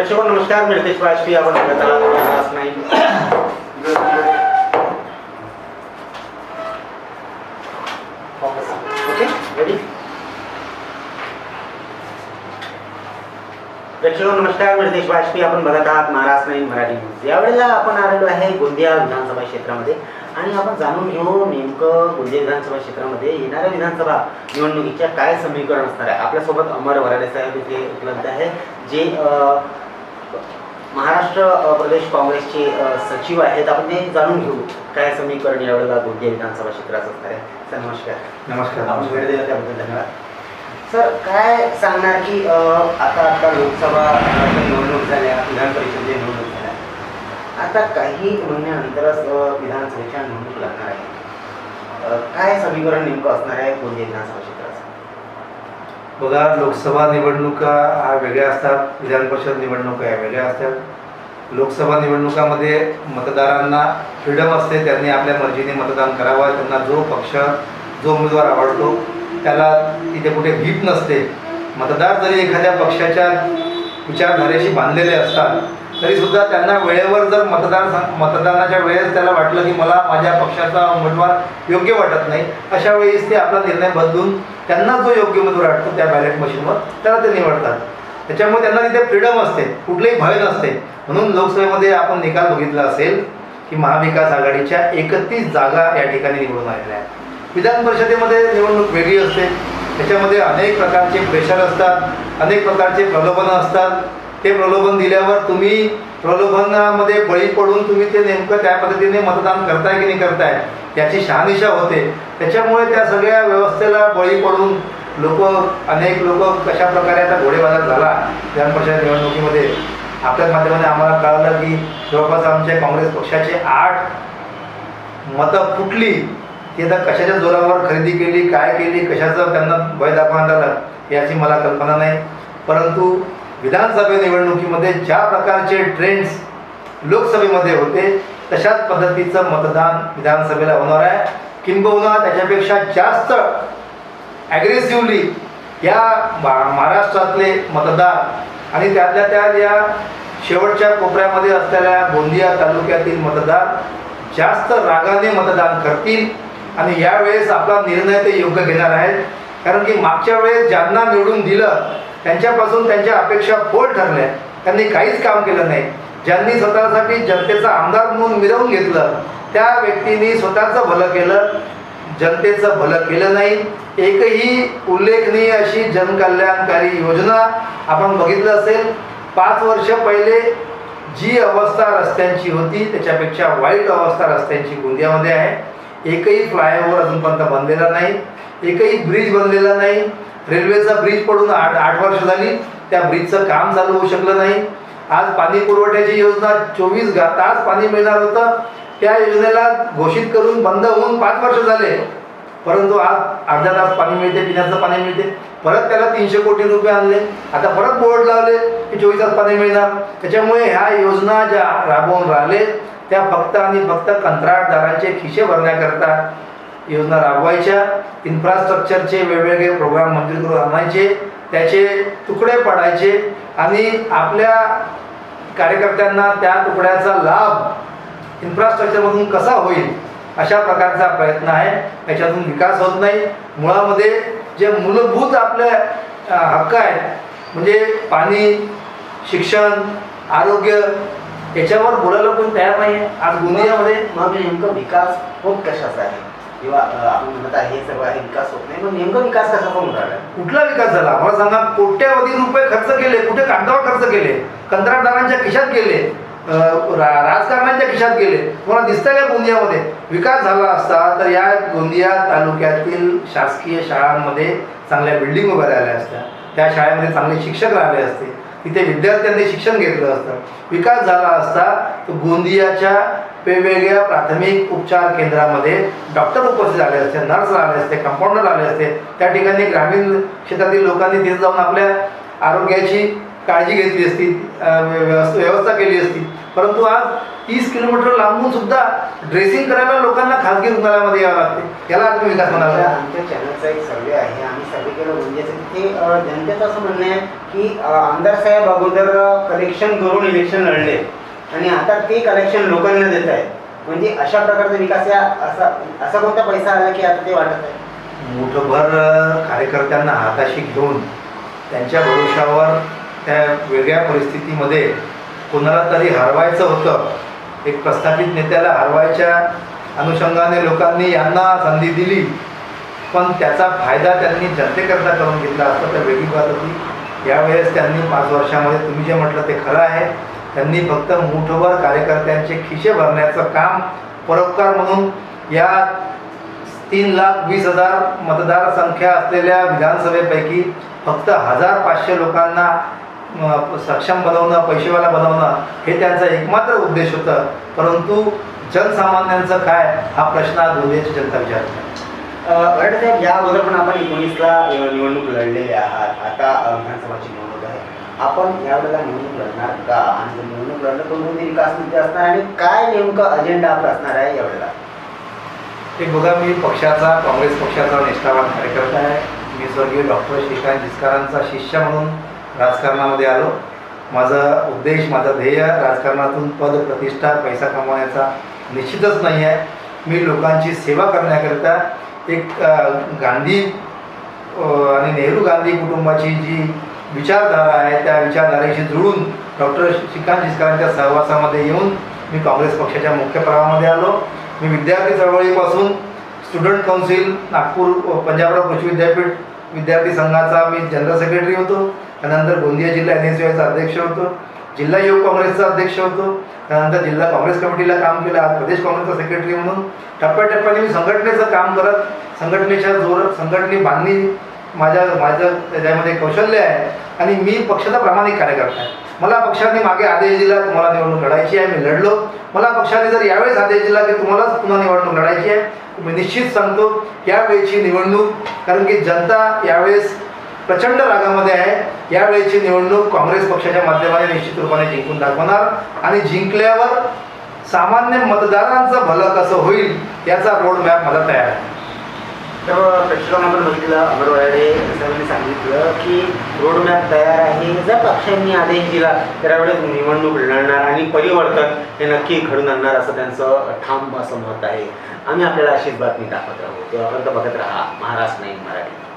प्रेक्षक नमस्कार मी नितेश वाजपेयी. आपण बघत आहात नाही. नमस्कार मी रितेश वाजपेयी. आपण बघत आहात महाराष्ट्र नाही मराठी न्यूज. यावेळेला आपण आलेलो आहे गोंदिया विधानसभा क्षेत्रामध्ये. आणि आपण जाणून घेऊ नेमकं गोंदिया विधानसभा क्षेत्रामध्ये येणाऱ्या विधानसभा निवडणुकीच्या काय समीकरण असणार आहे. आपल्यासोबत अमर वराडे साहेब इथे उपलब्ध आहे जे महाराष्ट्र प्रदेश काँग्रेसचे सचिव आहेत. आपण ते जाणून घेऊ काय समीकरण यावेळेला गोंदिया विधानसभा क्षेत्राचं असणार आहे. सर नमस्कार. नमस्कार. आपण वेळ दिला त्याबद्दल धन्यवाद. सर काय सांगणार की आता आता लोकसभा निवडणूक झाल्या विधान परिषदेच्या निवडणूक झाल्या. आता काही महिन्यानंतरच विधानसभेच्या निवडणूक लागणार आहे काय समीकरण नेमकं असणार आहे गोंदिया विधानसभा क्षेत्राचं? बघा लोकसभा निवडणुका हा वेगळ्या असतात विधान परिषद निवडणुका या वेगळ्या असतात. लोकसभा निवडणुकामध्ये मतदारांना फ्रीडम असते त्यांनी आपल्या मर्जीने मतदान करावं त्यांना जो पक्ष जो उमेदवार आवडतो त्याला तिथे कुठे भीत नसते. मतदार जरी एखाद्या पक्षाच्या विचारधारेशी बांधलेले असतात तरीसुद्धा त्यांना वेळेवर जर मतदार मतदानाच्या वेळेस त्याला वाटलं की मला माझ्या पक्षाचा उमेदवार योग्य वाटत नाही अशा वेळेस ते आपला निर्णय बदलून त्यांना जो योग्य उमेदवार वाटतो त्या बॅलेट मशीनवर त्याला ते निवडतात. त्याच्यामुळे त्यांना तिथे फ्रीडम असते कुठलेही भय नसते. म्हणून लोकसभेमध्ये आपण निकाल बघितला असेल की महाविकास आघाडीच्या एकतीस जागा या ठिकाणी निवडून आलेल्या आहेत. विधान परिषदेमध्ये निवडणूक वेगळी असते. त्याच्यामध्ये अनेक प्रकारचे प्रेशर असतात अनेक प्रकारचे प्रलोभनं असतात. ते प्रलोभन दिल्यावर तुम्ही प्रलोभनामध्ये बळी पडून तुम्ही ते नेमकं त्या पद्धतीने मतदान करताय की नाही करताय याची शहानिशा होते. त्याच्यामुळे त्या सगळ्या व्यवस्थेला बळी पडून लोक अनेक लोक कशा प्रकारे आता घोडेबाजार झाला विधान निवडणुकीमध्ये. आपल्याच माध्यमाने आम्हाला कळालं की जवळपास आमच्या काँग्रेस पक्षाचे आठ मतं फुटली. ते आता कशाच्या जोरावर खरेदी केली काय केली कशाचं त्यांना भय दाखवण्यात आलं याची मला कल्पना नाही. परंतु विधानसभा निवडणुकीमध्ये ज्या प्रकारचे ट्रेंड्स लोकसभेमध्ये होते तशाच पद्धतीचं मतदान विधानसभेला होणार आहे. किंबहुना त्याच्यापेक्षा जास्त ॲग्रेसिव्हली या मा महाराष्ट्रातले मतदार आणि त्यातल्या त्या या शेवटच्या कोपऱ्यामध्ये असलेल्या गोंदिया तालुक्यातील मतदार जास्त रागाने मतदान करतील आणि यावेळेस आपला निर्णय ते योग्य घेणार आहेत. कारण की मागच्या वेळेस ज्यांना निवडून दिलं त्यांच्यापासून त्यांच्या अपेक्षा फोल ठरल्या. त्यांनी काहीच काम केलं नाही. ज्यांनी स्वतःसाठी जनतेचा आमदार म्हणून मिरवून घेतलं त्या व्यक्तींनी स्वतःचं भलं केलं. जनतेचं भलं केलं नाही. एकही उल्लेखनीय अशी जनकल्याणकारी योजना आपण बघितलं असेल पाच वर्ष पहिले जी अवस्था रस्त्यांची होती त्याच्यापेक्षा वाईट अवस्था रस्त्यांची गोंदियामध्ये आहे. एकही फ्लायओव्हर अजूनपर्यंत बनलेला नाही. एकही ब्रिज बनलेला नाही. रेल्वेचा ब्रिज पडून आठ आठ वर्ष झाली त्या ब्रिजचं काम चालू होऊ शकलं नाही. आज पाणी पुरवठ्याची योजना चोवीस तास पाणी मिळणार होतं. त्या योजनेला घोषित करून बंद होऊन पाच वर्ष झाले. परंतु आज अर्ध्या तास पाणी मिळते पिण्याचं पाणी मिळते. परत त्याला तीनशे कोटी रुपये आणले. आता परत बोर्ड लावले की चोवीस तास पाणी मिळणार. त्याच्यामुळे ह्या योजना ज्या राबवून राहिले त्या फक्त आणि फक्त कंत्राटदारांचे खिशे भरण्याकरता योजना राबवायच्या इन्फ्रास्ट्रक्चरचे वेगवेगळे प्रोग्राम मंजूर आणायचे त्याचे तुकडे पडायचे आणि आपल्या कार्यकर्त्यांना त्या तुकड्याचा लाभ इन्फ्रास्ट्रक्चरमधून कसा होईल अशा प्रकारचा प्रयत्न आहे. याच्यातून विकास होत नाही. मुळामध्ये जे मूलभूत आपले हक्क आहेत म्हणजे पाणी शिक्षण आरोग्य याच्यावर बोलायला कोण तयार नाही आहे आज गोंदियामध्ये मग नेमकं विकास होत कशाचा आहे? किंवा आपण म्हणत आहे हे सगळं आहे विकास होत नाही. पण नेमकं विकास कसा होऊन राहिला कुठला विकास झाला? मला सांगा कोट्यावधी रुपये खर्च केले कुठे कागदावर खर्च केले कंत्राटदारांच्या खिशात गेले राजकारणाच्या रा- राजकारण्यांच्या खिशात गेले तुम्हाला दिसतंय का गोंदियामध्ये? विकास झाला असता तर या गोंदिया तालुक्यातील शासकीय शाळांमध्ये चांगल्या बिल्डिंग उभ्या राहिल्या असत्या. त्या शाळेमध्ये चांगले शिक्षक राहिले असते. तिथे विद्यार्थ्यांनी शिक्षण घेतलं असतं. विकास झाला असता तर गोंदियाच्या वेगवेगळ्या प्राथमिक उपचार केंद्रामध्ये डॉक्टर उपस्थित झाले असते नर्स आले असते कंपाऊंडर आले असते. त्या ठिकाणी ग्रामीण क्षेत्रातील लोकांनी तिथे जाऊन आपल्या आरोग्याची काळजी घेतली असती व्यवस्था केली असती. परंतु आज तीस किलोमीटर लांबून सुद्धा ड्रेसिंग करायला लोकांना खाजगी रुग्णालयामध्ये यावं लागते. याला तुम्ही विकास म्हणाला आमच्या चॅनलचा एक सर्वे आहे. आम्ही केलं म्हणजे ते जनतेचं असं म्हणणं आहे की आमदारसाहेब आमदार साहेब अगोदर कलेक्शन करून इलेक्शन लढले. आणि आता ते कलेक्शन लोकांना देत आहेत. म्हणजे अशा प्रकारचा विकास या असा असा कोणता पैसा आला की आता ते वाटत आहे? मुठभर कार्यकर्त्यांना हाताशी घेऊन त्यांच्या भरोशावर त्या वेगळ्या परिस्थितीमध्ये कोणाला तरी हरवायचं होतं. एक प्रस्थापित नेत्याला हरवायच्या अनुषंगाने लोकांनी यांना संधी दिली. पण त्याचा फायदा त्यांनी जनतेकरता करून घेतला असता तर वेगळी बात होती. यावेळेस त्यांनी पाच वर्षामध्ये तुम्ही जे म्हटलं ते खरं आहे. त्यांनी फक्त मुठभर कार्यकर्त्यांचे खिशे भरण्याचं काम परोपकार म्हणून या तीन लाख वीस हजार मतदारसंख्या असलेल्या विधानसभेपैकी फक्त हजार पाचशे लोकांना सक्षम बनवणं पैसेवाला बनवणं हे त्यांचा एकमात्र उद्देश होतं. परंतु जनसामान्यांचं काय? हा प्रश्न आज जनता विचारते साहेब या अगोदर पण आपण एकोणीसला निवडणूक लढलेले आहात. आता विधानसभाची निवडणूक आहे. आपण यावेळेला निवडणूक लढणार का? आणि जर निवडणूक लढलं कोणकोणते विकास मुद्दे असणार आणि काय नेमकं अजेंडा आपला असणार आहे यावेळेला? हे बघा मी पक्षाचा काँग्रेस पक्षाचा निष्ठावान कार्यकर्ता आहे. मी स्वर्गीय डॉक्टर श्रीकांत जिचकारांचा शिष्य म्हणून राजकारणामध्ये आलो. माझा उद्देश माझं ध्येय राजकारणातून पद प्रतिष्ठा पैसा कमवण्याचा निश्चितच नाही आहे. मी लोकांची सेवा करण्याकरिता एक गांधी आणि नेहरू गांधी कुटुंबाची जी विचारधारा आहे त्या विचारधारेशी जुळून डॉक्टर श्रीकांत जिचकारांच्या सहवासामध्ये येऊन मी काँग्रेस पक्षाच्या मुख्य प्रवाहामध्ये आलो. मी विद्यार्थी चळवळीपासून स्टुडंट काउन्सिल नागपूर पंजाबराव कृषी विद्यापीठ विद्यार्थी संघाचा मी जनरल सेक्रेटरी होतो. त्यानंतर गोंदिया जिल्हा एन एस वायचा अध्यक्ष होतो. जिल्हा युवक काँग्रेसचा अध्यक्ष होतो. त्यानंतर जिल्हा काँग्रेस कमिटीला काम केलं. आज प्रदेश काँग्रेसचा सेक्रेटरी म्हणून. टप्प्याटप्प्याने मी संघटनेचं काम करत संघटनेच्या जोरात संघटने बांधणी माझ्या माझं त्याच्यामध्ये कौशल्य आहे. आणि मी पक्षाचा प्रामाणिक कार्यकर्ता आहे. मला पक्षाने मागे आदेश दिला तुम्हाला निवडणूक लढायची आहे मी लढलो. मला पक्षाने जर यावेळेस आदेश दिला की तुम्हालाच पुन्हा निवडणूक लढायची आहे मी निश्चित सांगतो यावेळेची निवडणूक कारण की जनता यावेळेस प्रचंड रागामध्ये आहे. यावेळेची निवडणूक काँग्रेस पक्षाच्या माध्यमाने निश्चित रूपाने जिंकून दाखवणार आणि जिंकल्यावर सामान्य मतदारांचं भलं कसं होईल याचा रोड मॅप मला तयार आहे. तर प्रेक्षकांना आपण बघितलं अमर साहेबांनी सांगितलं की रोडमॅप तयार आहे. जर पक्षांनी आदेश दिला त्यावेळेस निवडणूक लढणार आणि परिवर्तन हे नक्की घडून आणणार असं त्यांचं ठाम असं मत आहे. आम्ही आपल्याला अशीच बातमी दाखवत राहू. तेव्हापर्यंत बघत राहा महाराष्ट्र नाही मराठी.